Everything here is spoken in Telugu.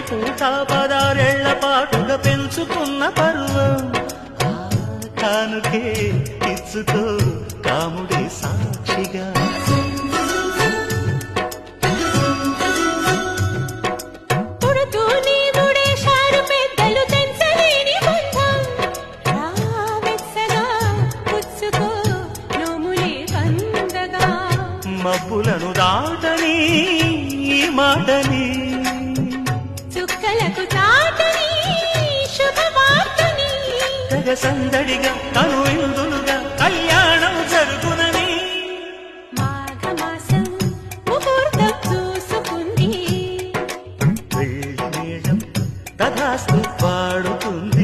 పూట పదారేళ్ళ పాటుగా పెంచుకున్న పర్వం. కానుకే ఇచ్చుకో కాముడి సాక్షిగా. మబ్బులను దాటని ఈ మాటని సంధ్య సందడిగా తను ఇందులుగా కళ్యాణం జరుగునని. మాఘమాసం ముహూర్తం చూసుకుంది. పాడుతుంది.